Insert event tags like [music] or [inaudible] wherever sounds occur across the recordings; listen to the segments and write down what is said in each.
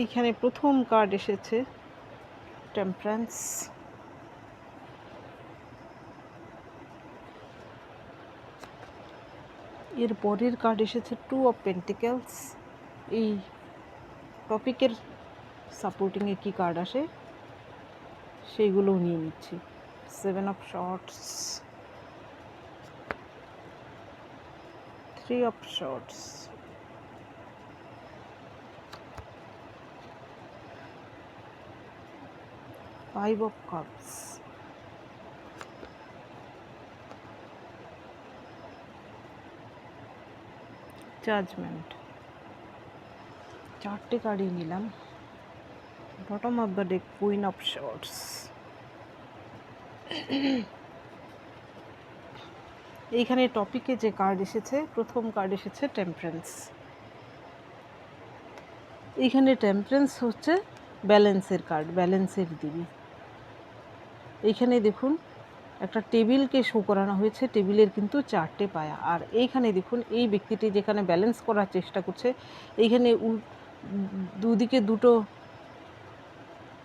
এইখানে প্রথম কার্ড এসেছে টেম্পারেন্স এর পরের কার্ড এসেছে টু অফ পেন্টিক্যালস এই টপিকের সাপোর্টিংয়ে কী কার্ড আসে? সেইগুলোও নিয়ে নিচ্ছি। Seven of swords three of swords five of cups judgement চারটে কার্ডই নিলাম। Bottom of the deck queen of swords এইখানে টপিকে যে কার্ড এসেছে, প্রথম কার্ড এসেছে টেম্পারেন্স এইখানে টেম্পারেন্স হচ্ছে ব্যালেন্সের কার্ড ব্যালেন্সের দেবী এইখানে দেখুন, একটা টেবিলকে শো করানো হয়েছে। টেবিলের কিন্তু চারটে পায়া। আর এইখানে দেখুন, এই ব্যক্তিটি যেখানে ব্যালেন্স করার চেষ্টা করছে, এইখানে দুদিকে দুটো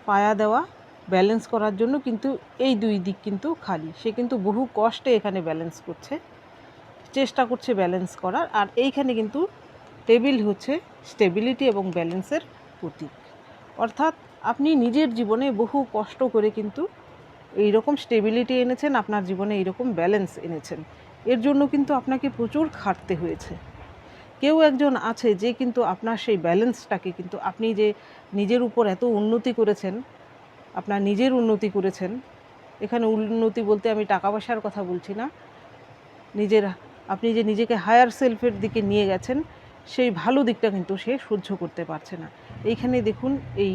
পায়া দেওয়া ব্যালেন্স করার জন্য কিন্তু এই দুই দিক কিন্তু খালি। সে কিন্তু বহু কষ্টে এখানে ব্যালেন্স করছে, চেষ্টা করছে ব্যালেন্স করার। আর এইখানে কিন্তু টেবিল হচ্ছে স্টেবিলিটি এবং ব্যালেন্সের প্রতীক। অর্থাৎ আপনি নিজের জীবনে বহু কষ্ট করে কিন্তু এই রকম স্টেবিলিটি এনেছেন, আপনার জীবনে এইরকম ব্যালেন্স এনেছেন। এর জন্য কিন্তু আপনাকে প্রচুর খাটতে হয়েছে। কেউ একজন আছে যে কিন্তু আপনার সেই ব্যালেন্সটাকে কিন্তু আপনি যে নিজের উপর এত উন্নতি করেছেন, আপনার নিজের উন্নতি করেছেন, এখানে উন্নতি বলতে আমি টাকা পয়সার কথা বলছি না, নিজের, আপনি যে নিজেকে হায়ার সেলফের দিকে নিয়ে গেছেন, সেই ভালো দিকটা কিন্তু সে সহ্য করতে পারছে না। এইখানে দেখুন, এই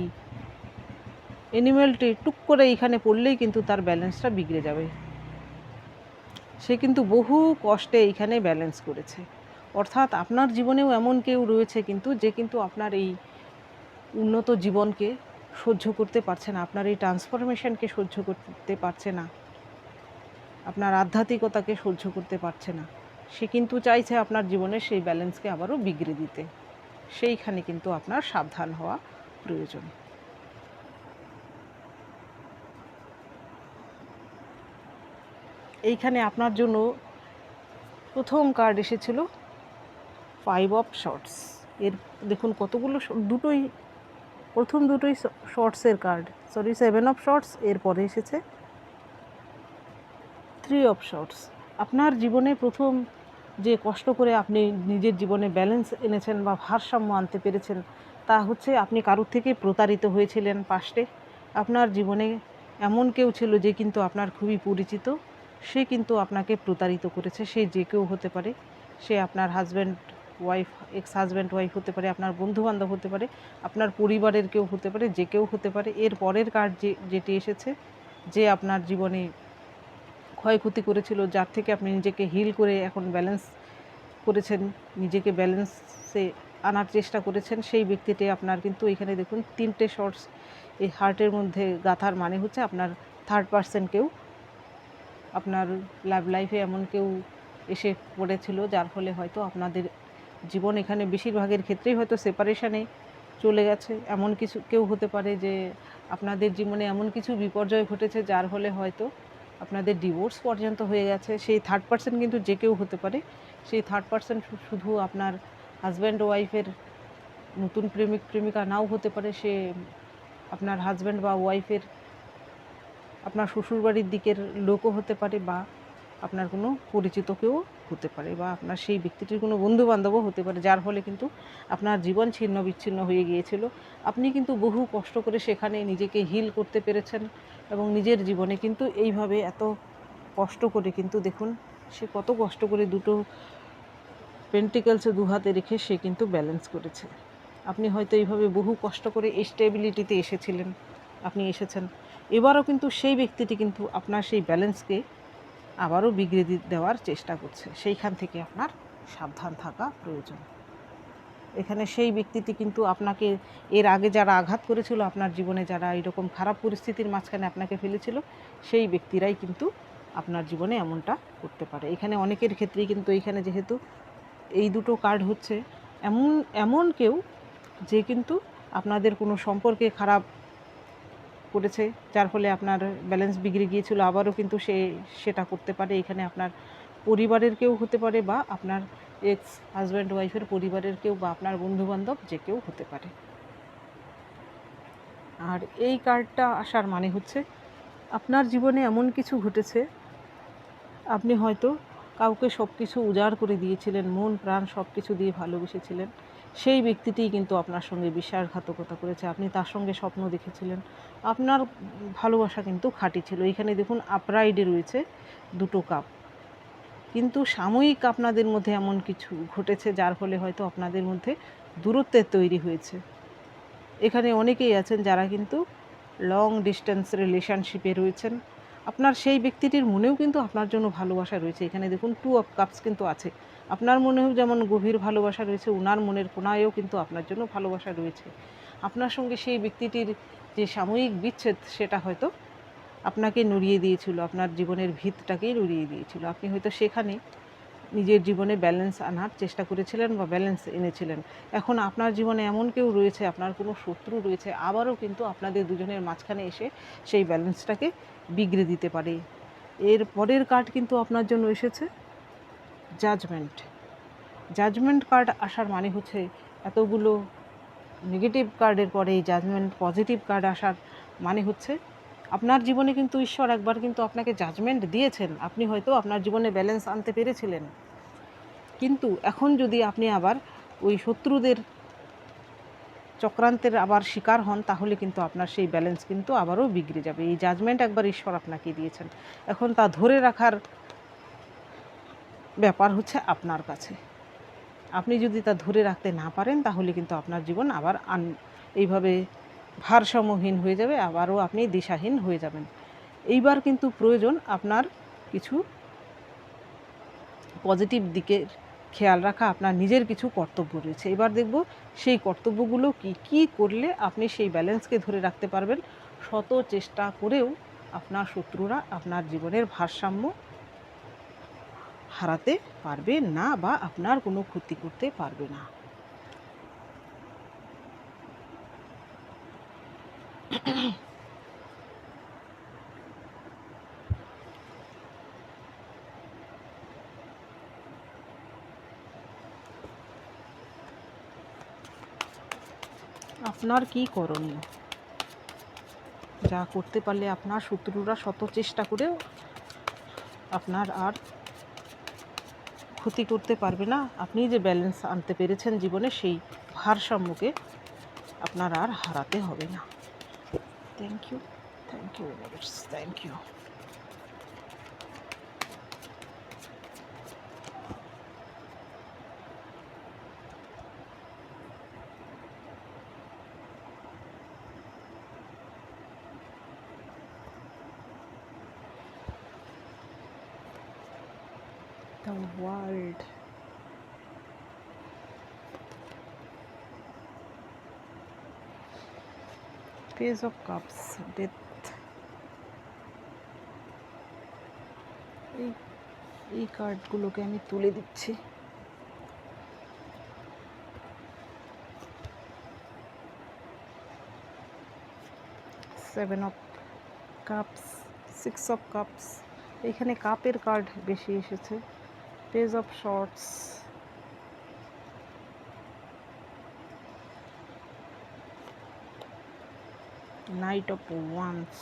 অ্যানিমেলটি টুক করে এইখানে পড়লেই কিন্তু তার ব্যালেন্সটা বিগড়ে যাবে। সে কিন্তু বহু কষ্টে এইখানে ব্যালেন্স করেছে। অর্থাৎ আপনার জীবনেও এমন কেউ রয়েছে কিন্তু যে কিন্তু আপনার এই উন্নত জীবনকে সহ্য করতে পারছে না, আপনার এই ট্রান্সফরমেশনকে সহ্য করতে পারছে না, আপনার আধ্যাত্মিকতাকে সহ্য করতে পারছে না। সে কিন্তু চাইছে আপনার জীবনের সেই ব্যালেন্সকে আবারও বিগড়ে দিতে। সেইখানে কিন্তু আপনার সাবধান হওয়া প্রয়োজন। এইখানে আপনার জন্য প্রথম কার্ড এসেছিল ফাইভ অফ শর্টস এর দেখুন কতগুলো দুটোই, প্রথম দুটোই শর্টসের card sorry seven of swords এরপরে এসেছে থ্রি অফ শর্টস আপনার জীবনে প্রথম যে কষ্ট করে আপনি নিজের জীবনে ব্যালেন্স এনেছেন বা ভারসাম্য আনতে পেরেছেন, তা হচ্ছে আপনি কারোর থেকে প্রতারিত হয়েছিলেন পাস্টে আপনার জীবনে এমন কেউ ছিল যে কিন্তু আপনার খুবই পরিচিত। সে কিন্তু আপনাকে প্রতারিত করেছে, সে যে কেউ হতে পারে। সে আপনার husband wife ex husband wife হতে পারে, আপনার বন্ধুবান্ধব হতে পারে, আপনার পরিবারের কেউ হতে পারে, যে কেউ হতে পারে। এর পরের কার্ড যে, যেটি এসেছে, যে আপনার জীবনে ক্ষয়ক্ষতি করেছিল, যার থেকে আপনি নিজেকে হিল করে এখন ব্যালেন্স করেছেন, নিজেকে ব্যালেন্সে আনার চেষ্টা করেছেন, সেই ব্যক্তিটি আপনার কিন্তু এখানে দেখুন, তিনটে শর্টস এই হার্টের মধ্যে গাথার মানে হচ্ছে আপনার থার্ড পার্সন কেউ আপনার লাভ লাইফে এমন কেউ এসে পড়েছিল, যার ফলে হয়তো আপনাদের জীবন এখানে বেশিরভাগের ক্ষেত্রেই হয়তো সেপারেশানে চলে গেছে। এমন কিছু কেউ হতে পারে যে আপনাদের জীবনে এমন কিছু বিপর্যয় ঘটেছে, যার ফলে হয়তো আপনাদের ডিভোর্স পর্যন্ত হয়ে গেছে। সেই থার্ড পার্সন কিন্তু যে কেউ হতে পারে। সেই থার্ড পার্সন শুধু আপনার হাজব্যান্ড ওয়াইফের নতুন প্রেমিক, প্রেমিকা নাও হতে পারে। সে আপনার হাজব্যান্ড বা ওয়াইফের আপনার শ্বশুরবাড়ির দিকের লোকও হতে পারে বা আপনার কোনো পরিচিত কেউ হতে পারে বা আপনার সেই ব্যক্তিটির কোনো বন্ধু বান্ধবও হতে পারে, যার ফলে কিন্তু আপনার জীবন ছিন্ন বিচ্ছিন্ন হয়ে গিয়েছিল। আপনি কিন্তু বহু কষ্ট করে সেখানে নিজেকে হিল করতে পেরেছেন এবং নিজের জীবনে কিন্তু এইভাবে এত কষ্ট করে কিন্তু দেখুন, সে কত কষ্ট করে দুটো পেন্টিকেলসে দু হাতে রেখে সে কিন্তু ব্যালেন্স করেছে। আপনি হয়তো এইভাবে বহু কষ্ট করে স্টেবিলিটিতে এসেছিলেন। এসেছেন। এবারও কিন্তু সেই ব্যক্তিটি কিন্তু আপনার সেই ব্যালেন্সকে আবারও বিগড়ে দেওয়ার চেষ্টা করছে। সেইখান থেকে আপনার সাবধান থাকা প্রয়োজন। এখানে সেই ব্যক্তিটি কিন্তু আপনাকে এর আগে যারা আঘাত করেছিল, আপনার জীবনে যারা এরকম খারাপ পরিস্থিতির মাঝখানে আপনাকে ফেলেছিল, সেই ব্যক্তিরাই কিন্তু আপনার জীবনে এমনটা করতে পারে। এখানে অনেকের ক্ষেত্রেই কিন্তু এইখানে যেহেতু এই দুটো কার্ড হচ্ছে, এমন এমন কেউ যে কিন্তু আপনাদের কোনো সম্পর্কে খারাপ করেছে, যার ফলে আপনার ব্যালেন্স বিগড়ে গিয়েছিল। আবারও কিন্তু সে সেটা করতে পারে। এখানে আপনার পরিবারের কেউ হতে পারে বা আপনার এক্স হাজব্যান্ড ওয়াইফের পরিবারের কেউ বা আপনার বন্ধুবান্ধব যে কেউ হতে পারে। আর এই কার্ডটা আসার মানে হচ্ছে, আপনার জীবনে এমন কিছু ঘটেছে, আপনি হয়তো কাউকে সব কিছু উজাড় করে দিয়েছিলেন, মন, প্রাণ সব কিছু দিয়ে ভালোবেসেছিলেন। সেই ব্যক্তিটিই কিন্তু আপনার সঙ্গে বিশ্বাসঘাতকতা করেছে। আপনি তার সঙ্গে স্বপ্ন দেখেছিলেন। আপনার ভালোবাসা কিন্তু খাঁটি ছিল। এখানে দেখুন আপরাইডে রয়েছে দুটো কাপ কিন্তু সাময়িক আপনাদের মধ্যে এমন কিছু ঘটেছে, যার ফলে হয়তো আপনাদের মধ্যে দূরত্বের তৈরি হয়েছে। এখানে অনেকেই আছেন যারা কিন্তু লং ডিস্টেন্স রিলেশনশিপে রয়েছেন। আপনার সেই ব্যক্তিটির মনেও কিন্তু আপনার জন্য ভালোবাসা রয়েছে। এখানে দেখুন টু অফ কাপস কিন্তু আছে। আপনার মনেও যেমন গভীর ভালোবাসা রয়েছে ওনার মনের কোনায়ও কিন্তু আপনার জন্য ভালোবাসা রয়েছে। আপনার সঙ্গে সেই ব্যক্তিটির যে সাময়িক বিচ্ছেদ, সেটা হয়তো আপনাকে নড়িয়ে দিয়েছিল, আপনার জীবনের ভিতটাকেই নড়িয়ে দিয়েছিল। আপনি হয়তো সেখানে নিজের জীবনে ব্যালেন্স আনার চেষ্টা করেছিলেন বা ব্যালেন্স এনেছিলেন। এখন আপনার জীবনে এমন কেউ রয়েছে, আপনার কোনো শত্রু রয়েছে, আবারও কিন্তু আপনাদের দুজনের মাঝখানে এসে সেই ব্যালেন্সটাকে বিগড়ে দিতে পারে। এর পরের কার্ড কিন্তু আপনার জন্য এসেছে জাজমেন্ট জাজমেন্ট কার্ড আসার মানে হচ্ছে এতগুলো নেগেটিভ কার্ডের পরে এই জাজমেন্ট পজিটিভ কার্ড আসার মানে হচ্ছে আপনার জীবনে কিন্তু ঈশ্বর একবার কিন্তু আপনাকে জাজমেন্ট দিয়েছেন। আপনি হয়তো আপনার জীবনে ব্যালেন্স আনতে পেরেছিলেন। কিন্তু এখন যদি আপনি আবার ওই শত্রুদের চক্রান্তের আবার শিকার হন, তাহলে কিন্তু আপনার সেই ব্যালেন্স কিন্তু আবারও বিগড়ে যাবে। এই জাজমেন্ট একবার ঈশ্বর আপনাকে দিয়েছেন। এখন তা ধরে রাখার ব্যাপার হচ্ছে আপনার কাছে। আপনি যদি তা ধরে রাখতে না পারেন, তাহলে কিন্তু আপনার জীবন আবার আন এইভাবে ভারসাম্যহীন হয়ে যাবে, আবারও আপনি দিশাহীন হয়ে যাবেন। এইবার কিন্তু প্রয়োজন আপনার কিছু পজিটিভ দিকের খেয়াল রাখা, আপনার নিজের কিছু কর্তব্য রয়েছে। এবার দেখব সেই কর্তব্যগুলো কি কি করলে আপনি সেই ব্যালেন্সকে ধরে রাখতে পারবেন। শত চেষ্টা করেও আপনার শত্রুরা আপনার জীবনের ভারসাম্য হারাতে পারবে না বা আপনার কোনো ক্ষতি করতে পারবে না। আপনার কি করণীয়? যা করতে পারলে আপনার শত্রুরা শত চেষ্টা করেও আপনার আর ক্ষতি করতে পারবে না। আপনি যে ব্যালেন্স আনতে পেরেছেন জীবনে, সেই ভারসাম্যকে আপনার আর হারাতে হবে না। thank you. Thank you. Thank you. The world. Page of Cups, Death. এই এই কার্ডগুলোকে আমি তুলে দিচ্ছি। Seven of cups six of cups এখানে কাপের কার্ড বেশি এসেছে। Page of swords knight of wands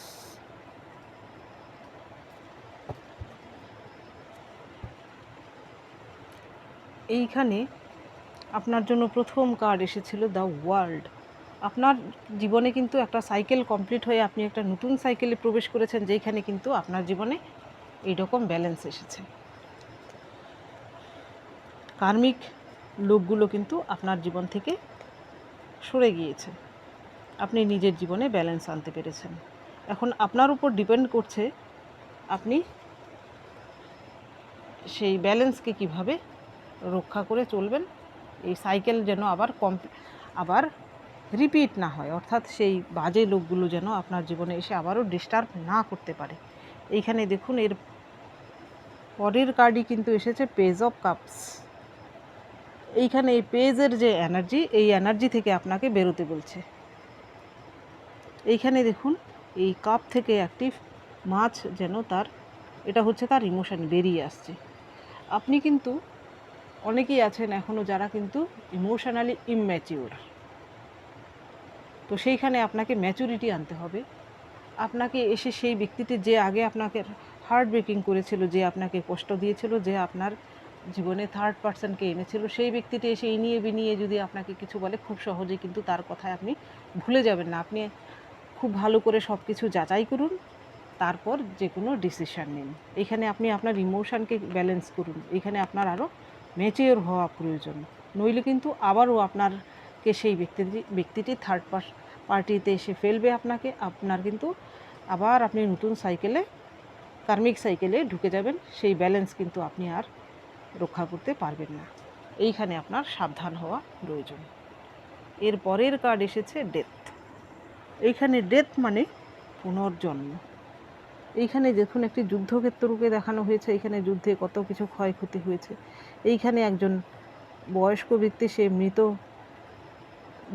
এইখানে আপনার জন্য প্রথম কার্ড এসেছিল দ্য ওয়ার্ল্ড আপনার জীবনে কিন্তু একটা সাইকেল কমপ্লিট হয়ে আপনি একটা নতুন সাইকেলে প্রবেশ করেছেন, যেখানে কিন্তু আপনার জীবনে এইরকম ব্যালেন্স এসেছে। কার্মিক লোকগুলো কিন্তু আপনার জীবন থেকে সরে গিয়েছে। আপনি নিজের জীবনে ব্যালেন্স আনতে পেরেছেন। এখন আপনার উপর ডিপেন্ড করছে আপনি সেই ব্যালেন্সকে কীভাবে রক্ষা করে চলবেন, এই সাইকেল যেন আবার কম আবার রিপিট না হয়, অর্থাৎ সেই বাজে লোকগুলো যেন আপনার জীবনে এসে আবারও ডিস্টার্ব না করতে পারে। এইখানে দেখুন, এর পরের কার্ডই কিন্তু এসেছে পেজ অফ কাপস এইখানে এই পেজের যে এনার্জি এই এনার্জি থেকে আপনাকে বেরোতে বলছে। এইখানে দেখুন, এই কাপ থেকে একটি মাছ যেন তার, এটা হচ্ছে তার ইমোশন বেরিয়ে আসছে। আপনি কিন্তু অনেকেই আছেন এখনও যারা কিন্তু ইমোশনালি ইম্যাচিওর তো সেইখানে আপনাকে ম্যাচুরিটি আনতে হবে। আপনাকে এসে সেই ব্যক্তিটি যে আগে আপনাকে হার্ট ব্রেকিং করেছিল, যে আপনাকে কষ্ট দিয়েছিল, যে আপনার জীবনে থার্ড পার্সনকে এনেছিল, সেই ব্যক্তিটি এসে ইনিয়ে বিনিয়ে যদি আপনাকে কিছু বলে, খুব সহজে কিন্তু তার কথায় আপনি ভুলে যাবেন না। আপনি খুব ভালো করে সব কিছু যাচাই করুন, তারপর যে কোনো ডিসিশান নিন। এখানে আপনি আপনার ইমোশানকে ব্যালেন্স করুন। এখানে আপনার আরও ম্যাচিওর হওয়া প্রয়োজন। নইলে কিন্তু আবারও আপনারকে সেই ব্যক্তিটি ব্যক্তিটি থার্ড পার্টিতে এসে ফেলবে আপনাকে। আপনার কিন্তু আবার আপনি নতুন সাইকেলে কার্মিক সাইকেলে ঢুকে যাবেন। সেই ব্যালেন্স কিন্তু আপনি আর রক্ষা করতে পারবেন না। এইখানে আপনার সাবধান হওয়া প্রয়োজন। এর পরের কার্ড এসেছে ডেথ এইখানে ডেথ মানে পুনর্জন্ম। এইখানে দেখুন একটি যুদ্ধক্ষেত্রকে দেখানো হয়েছে, এইখানে যুদ্ধে কত কিছু ক্ষয়ক্ষতি হয়েছে। এইখানে একজন বয়স্ক ব্যক্তি, সে মৃত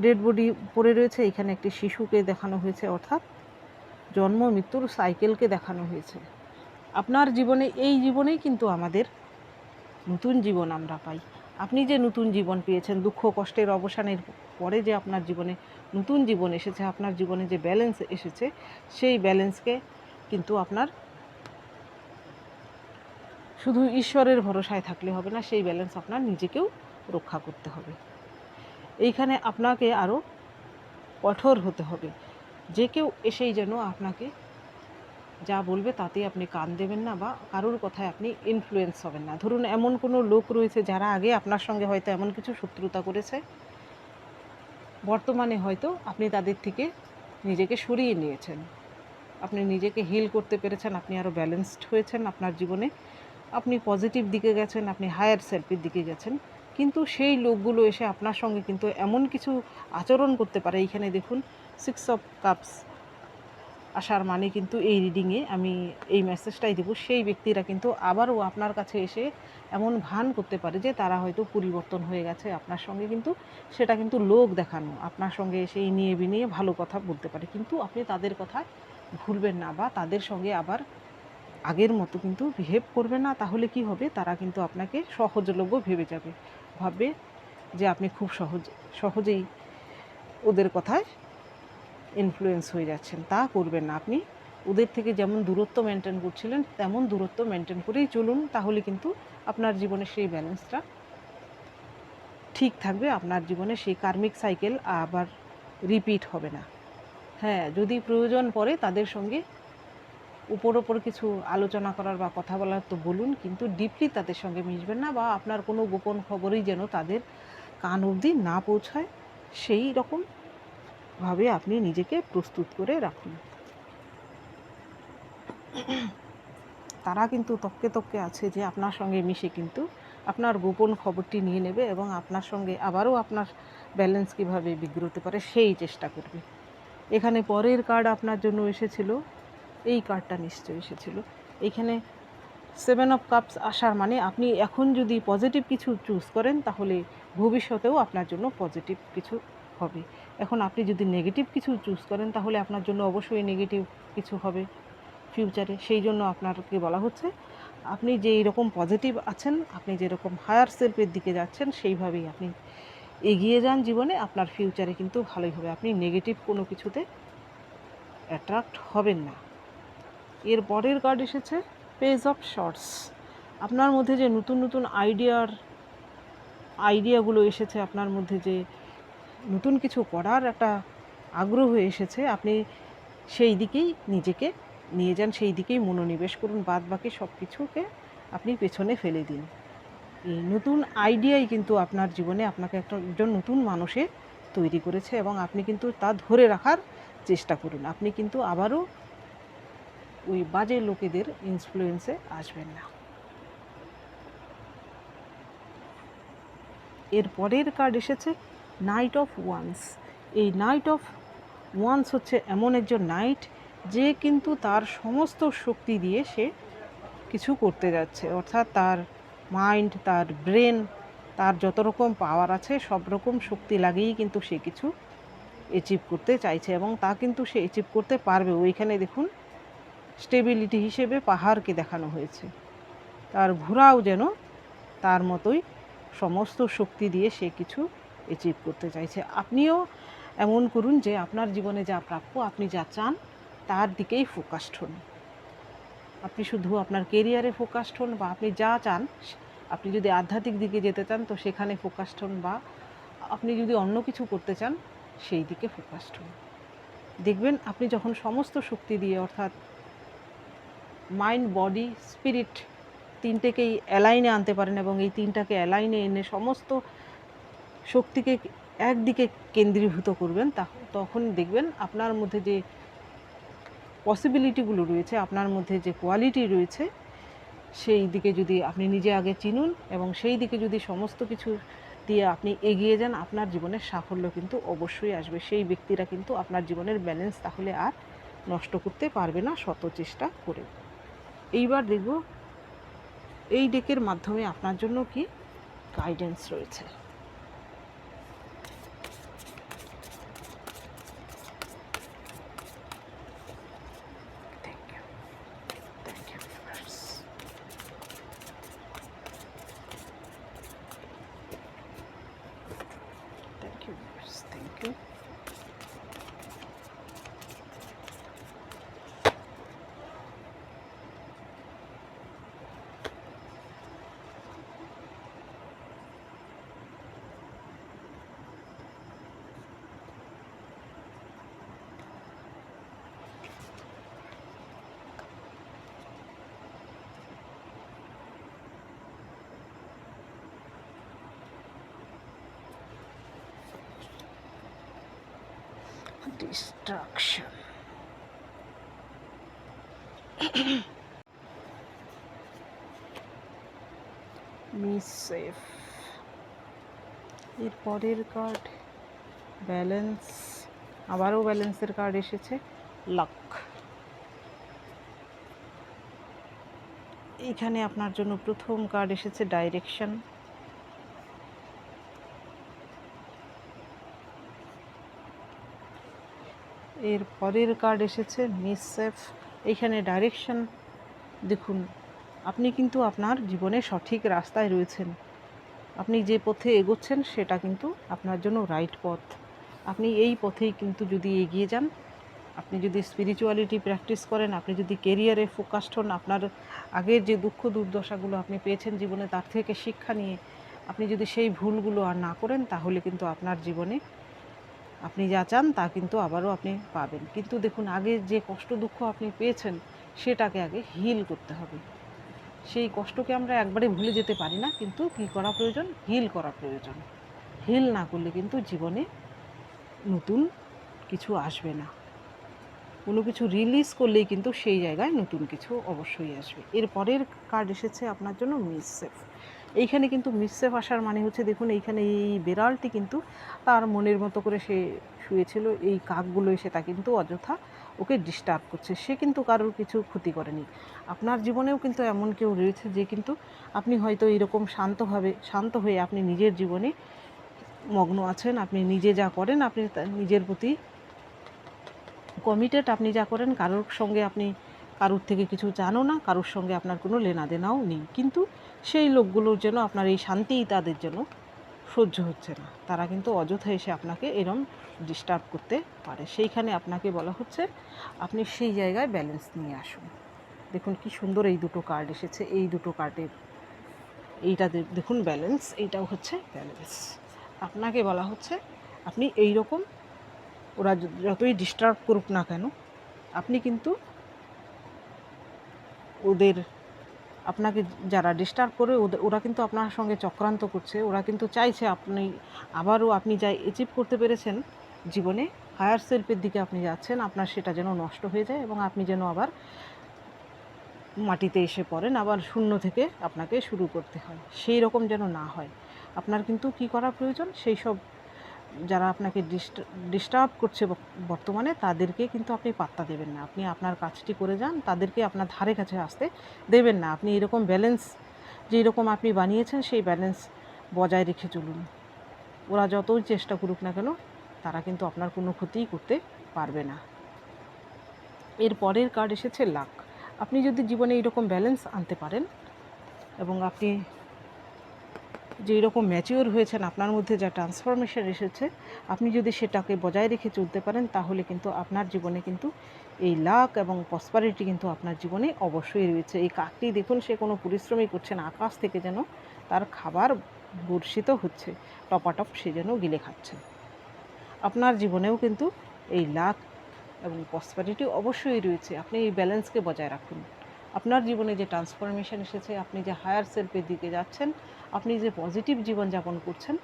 ডেড বডি পড়ে রয়েছে এখানে একটি শিশুকে দেখানো হয়েছে, অর্থাৎ জন্ম, মৃত্যুর সাইকেলকে দেখানো হয়েছে। আপনার জীবনে, এই জীবনেই কিন্তু আমাদের নতুন জীবন আমরা পাই। আপনি যে নতুন জীবন পেয়েছেন, দুঃখ, কষ্টের অবসানের পরে যে আপনার জীবনে নতুন জীবন এসেছে, আপনার জীবনে যে ব্যালেন্স এসেছে, সেই ব্যালেন্সকে কিন্তু আপনার শুধু ঈশ্বরের ভরসায় থাকলে হবে না, সেই ব্যালেন্স আপনার নিজেকেও রক্ষা করতে হবে। এইখানে আপনাকে আরও কঠোর হতে হবে। যে কেউ এসেই যেন আপনাকে যা বলবে তাতে আপনি কান দেবেন না বা কারোর কথায় আপনি ইনফ্লুয়েন্স হবেন না। ধরুন এমন কোনো লোক রয়েছে যারা আগে আপনার সঙ্গে হয়তো এমন কিছু শত্রুতা করেছে, বর্তমানে হয়তো আপনি তাদের থেকে নিজেকে সরিয়ে নিয়েছেন। আপনি নিজেকে হিল করতে পেরেছেন, আপনি আরও ব্যালেন্সড হয়েছেন আপনার জীবনে। আপনি পজিটিভ দিকে গেছেন, আপনি হায়ার সেলফের দিকে গেছেন। কিন্তু সেই লোকগুলো এসে আপনার সঙ্গে কিন্তু এমন কিছু আচরণ করতে পারে। এইখানে দেখুন সিক্স অফ কাপস আসার মানে কিন্তু এই রিডিংয়ে আমি এই মেসেজটাই দেবো। সেই ব্যক্তিরা কিন্তু আবারও আপনার কাছে এসে এমন ভান করতে পারে যে তারা হয়তো পরিবর্তন হয়ে গেছে। আপনার সঙ্গে কিন্তু সেটা কিন্তু লোক দেখানো, আপনার সঙ্গে এসে এই নিয়ে বিনিয়ে ভালো কথা বলতে পারে। কিন্তু আপনি তাদের কথা ভুলবেন না বা তাদের সঙ্গে আবার আগের মতো কিন্তু বিহেভ করবে না, তাহলে কি হবে? তারা কিন্তু আপনাকে সহজলভ্য ভেবে যাবে। ভাববে যে আপনি খুব সহজ, সহজেই ওদের কথায় ইনফ্লুয়েন্স হয়ে যাচ্ছেন, তা করবেন না আপনি। ওদের থেকে যেমন দূরত্ব মেনটেন করছিলেন, তেমন দূরত্ব মেনটেন করেই চলুন, তাহলে কিন্তু আপনার জীবনে সেই ব্যালেন্সটা ঠিক থাকবে, আপনার জীবনে সেই কার্মিক সাইকেল আবার রিপিট হবে না। হ্যাঁ যদি প্রয়োজন পড়ে তাদের সঙ্গে উপর ওপর কিছু আলোচনা করার বা কথা বলার তো বলুন, কিন্তু ডিপলি তাদের সঙ্গে মিশবেন না বা আপনার কোনো গোপন খবরই যেন তাদের কান অবধি না পৌঁছায়, সেই রকম ভাবে আপনি নিজেকে প্রস্তুত করে রাখুন। তারা কিন্তু তককে তককে আছে যে আপনার সঙ্গে মিশে কিন্তু আপনার গোপন খবরটি নিয়ে নেবে এবং আপনার সঙ্গে আবারও আপনার ব্যালেন্স কীভাবে বিগ্রতে পারে সেই চেষ্টা করবে। এখানে পরের কার্ড আপনার জন্য এসেছিল। এই কার্ডটা নিশ্চয়ই এসেছিল। এখানে সেভেন অফ কাপস আসার মানে আপনি এখন যদি পজিটিভ কিছু চুজ করেন তাহলে ভবিষ্যতেও আপনার জন্য পজিটিভ কিছু হবে। এখন আপনি যদি নেগেটিভ কিছু চুজ করেন, তাহলে আপনার জন্য অবশ্যই নেগেটিভ কিছু হবে ফিউচারে সেই জন্য আপনাকে বলা হচ্ছে, আপনি যেই রকম পজিটিভ আছেন, আপনি যেরকম হায়ার সেলফের দিকে যাচ্ছেন, সেইভাবেই আপনি এগিয়ে যান জীবনে, আপনার ফিউচারে কিন্তু ভালোই হবে। আপনি নেগেটিভ কোনো কিছুতে অ্যাট্রাক্ট হবেন না। এর পরের কার্ড এসেছে পেজ অফ শর্টস আপনার মধ্যে যে নতুন নতুন আইডিয়ার আইডিয়াগুলো এসেছে, আপনার মধ্যে যে নতুন কিছু করার একটা আগ্রহ এসেছে, আপনি সেই দিকেই নিজেকে নিয়ে যান, সেই দিকেই মনোনিবেশ করুন বাদ বাকি সব কিছুকে আপনি পেছনে ফেলে দিন। এই নতুন আইডিয়াই কিন্তু আপনার জীবনে আপনাকে একটা একজন নতুন মানুষে তৈরি করেছে এবং আপনি কিন্তু তা ধরে রাখার চেষ্টা করুন। আপনি কিন্তু আবারও ওই বাজে লোকেদের ইনফ্লুয়েন্সে আসবেন না। এর পরের কার্ড এসেছে নাইট অফ ওয়ান্স এই নাইট অফ ওয়ান্স হচ্ছে এমন একজন নাইট যে কিন্তু তার সমস্ত শক্তি দিয়ে সে কিছু করতে যাচ্ছে। অর্থাৎ তার মাইন্ড তার ব্রেন তার যত রকম পাওয়ার আছে, সব রকম শক্তি লাগিয়েই কিন্তু সে কিছু অ্যাচিভ করতে চাইছে এবং তা কিন্তু সে অ্যাচিভ করতে পারবে। ওইখানে দেখুন স্টেবিলিটি হিসেবে পাহাড়কে দেখানো হয়েছে। তার ঘোরাও যেন তার মতোই সমস্ত শক্তি দিয়ে সে কিছু অ্যাচিভ করতে চাইছে। আপনিও এমন করুন যে আপনার জীবনে যা প্রাপ্য আপনি যা চান, তার দিকেই ফোকাসড হন। আপনি শুধু আপনার কেরিয়ারে ফোকাসড হন বা আপনি যা চান, আপনি যদি আধ্যাত্মিক দিকে যেতে চান, তো সেখানে ফোকাসড হন বা আপনি যদি অন্য কিছু করতে চান, সেই দিকে ফোকাসড হন। দেখবেন আপনি যখন সমস্ত শক্তি দিয়ে, অর্থাৎ মাইন্ড বডি স্পিরিট তিনটেকেই অ্যালাইনে আনতে পারেন এবং এই তিনটাকে অ্যালাইনে এনে সমস্ত শক্তিকে একদিকে কেন্দ্রীভূত করবেন, তা তখন দেখবেন আপনার মধ্যে যে পসিবিলিটিগুলো রয়েছে, আপনার মধ্যে যে কোয়ালিটি রয়েছে, সেই দিকে যদি আপনি নিজে আগে চিনুন এবং সেই দিকে যদি সমস্ত কিছু দিয়ে আপনি এগিয়ে যান, আপনার জীবনের সাফল্য কিন্তু অবশ্যই আসবে। সেই ব্যক্তিরা কিন্তু আপনার জীবনের ব্যালেন্স তাহলে আর নষ্ট করতে পারবে না, শত চেষ্টা করে। এইবার দেখব, এই ডেকের মাধ্যমে আপনার জন্য কি গাইডেন্স রয়েছে। Destruction. [clears throat] মিস সেফ এর পরের কার্ড ব্যালেন্স আবারও ব্যালেন্সের কার্ড এসেছে লাক এইখানে আপনার জন্য প্রথম কার্ড এসেছে ডাইরেকশন এর পরের কার্ড এসেছে মিস সেফ এইখানে ডাইরেকশন দেখুন, আপনি কিন্তু আপনার জীবনে সঠিক রাস্তায় রয়েছেন। আপনি যে পথে এগোচ্ছেন, সেটা কিন্তু আপনার জন্য রাইট পথ। আপনি এই পথেই কিন্তু যদি এগিয়ে যান, আপনি যদি স্পিরিচুয়ালিটি প্র্যাকটিস করেন, আপনি যদি কেরিয়ারে ফোকাসড হন, আপনার আগের যে দুঃখ দুর্দশাগুলো আপনি পেয়েছেন জীবনে, তার থেকে শিক্ষা নিয়ে আপনি যদি সেই ভুলগুলো আর না করেন, তাহলে কিন্তু আপনার জীবনে আপনি যা চান তা কিন্তু আবারও আপনি পাবেন। কিন্তু দেখুন, আগে যে কষ্ট দুঃখ আপনি পেয়েছেন, সেটাকে আগে হিল করতে হবে। সেই কষ্টকে আমরা একবারে ভুলে যেতে পারি না, কিন্তু কী করা প্রয়োজন? হিল করা প্রয়োজন। হিল না করলে কিন্তু জীবনে নতুন কিছু আসবে না। কোনো কিছু রিলিজ করলেই কিন্তু সেই জায়গায় নতুন কিছু অবশ্যই আসবে। এর পরের কার্ড এসেছে আপনার জন্য মিসসেফ এইখানে কিন্তু মিসসেফ আসার মানে হচ্ছে, দেখুন এইখানে এই বিড়ালটি কিন্তু তার মনের মতো করে সে শুয়েছিল, এই কাকগুলো এসে তা কিন্তু অযথা ওকে ডিস্টার্ব করছে। সে কিন্তু কারোর কিছু ক্ষতি করেনি। আপনার জীবনেও কিন্তু এমন কেউ রয়েছে যে কিন্তু আপনি হয়তো এরকম শান্তভাবে, শান্ত হয়ে আপনি নিজের জীবনে মগ্ন আছেন, আপনি নিজে যা করেন, আপনি নিজের প্রতি কমিটেড আপনি যা করেন, কারোর সঙ্গে আপনি কারোর থেকে কিছু জানো না, কারোর সঙ্গে আপনার কোনো লেনাদেনাও নেই। কিন্তু সেই লোকগুলোর জন্য, আপনার এই শান্তিই তাদের জন্য সহ্য হচ্ছে না। তারা কিন্তু অযথা এসে আপনাকে এরম ডিস্টার্ব করতে পারে। সেইখানে আপনাকে বলা হচ্ছে, আপনি সেই জায়গায় ব্যালেন্স নিয়ে আসুন। দেখুন কি সুন্দর এই দুটো কার্ড এসেছে। এই দুটো কার্ডের এইটা দেখুন ব্যালেন্স এইটাও হচ্ছে ব্যালেন্স আপনাকে বলা হচ্ছে, আপনি এই রকম ওরা যতই ডিস্টার্ব করুক না কেন, আপনি কিন্তু ওদের আপনাকে যারা ডিস্টার্ব করে ওরা কিন্তু আপনার সঙ্গে চক্রান্ত করছে। ওরা কিন্তু চাইছে আপনি আবারও আপনি যা অ্যাচিভ করতে পেরেছেন জীবনে হায়ার সেলফের দিকে আপনি যাচ্ছেন, আপনার সেটা যেন নষ্ট হয়ে যায় এবং আপনি যেন আবার মাটিতে এসে পড়েন, আবার শূন্য থেকে আপনাকে শুরু করতে হয়। সেই রকম যেন না হয়। আপনার কিন্তু কি করা প্রয়োজন? সেই সব যারা আপনাকে ডিস্টার্ব করছে বর্তমানে তাদেরকে কিন্তু আপনি পাত্তা দেবেন না। আপনি আপনার কাজটি করে যান, তাদেরকে আপনার ধারে কাছে আসতে দেবেন না। আপনি এরকম ব্যালেন্স যেই রকম আপনি বানিয়েছেন, সেই ব্যালেন্স বজায় রেখে চলুন। ওরা যতই চেষ্টা করুক না কেন, তারা কিন্তু আপনার কোনো ক্ষতিই করতে পারবে না। এর পরের কার্ড এসেছে লাক আপনি যদি জীবনে এইরকম ব্যালেন্স আনতে পারেন এবং আপনি যেই রকম ম্যাচিওর হয়েছেন, আপনার মধ্যে যা ট্রান্সফরমেশন এসেছে, আপনি যদি সেটাকে বজায় রেখে চলতে পারেন, তাহলে কিন্তু আপনার জীবনে কিন্তু এই লাক এবং পসপারিটি কিন্তু আপনার জীবনে অবশ্যই রয়েছে। এই কাকটি দেখুন, সে কোনো পরিশ্রমই করছে না, আকাশ থেকে যেন তার খাবার বর্ষিত হচ্ছে, টপাটপ সে যেন গিলে খাচ্ছে। আপনার জীবনেও কিন্তু এই লাক এবং পসপারিটি অবশ্যই রয়েছে। আপনি এই ব্যালেন্সকে বজায় রাখুন। আপনার জীবনে যে ট্রান্সফরমেশন এসেছে, আপনি যে হায়ার সেলফের দিকে যাচ্ছেন, আপনি যে পজিটিভ জীবনযাপন করছেন,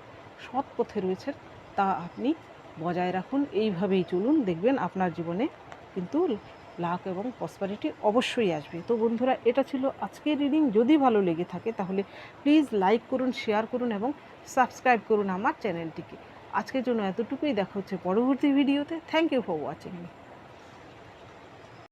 সৎ পথে রয়েছেন, তা আপনি বজায় রাখুন। এইভাবেই চলুন, দেখবেন আপনার জীবনে কিন্তু লাক এবং পসপারিটি অবশ্যই আসবে। তো বন্ধুরা, এটা ছিল আজকের রিডিং যদি ভালো লেগে থাকে, তাহলে প্লিজ লাইক করুন শেয়ার করুন এবং সাবস্ক্রাইব করুন আমার চ্যানেলটিকে আজকের জন্য এতটুকুই। দেখা হচ্ছে পরবর্তী ভিডিওতে থ্যাংক ইউ ফর ওয়াচিং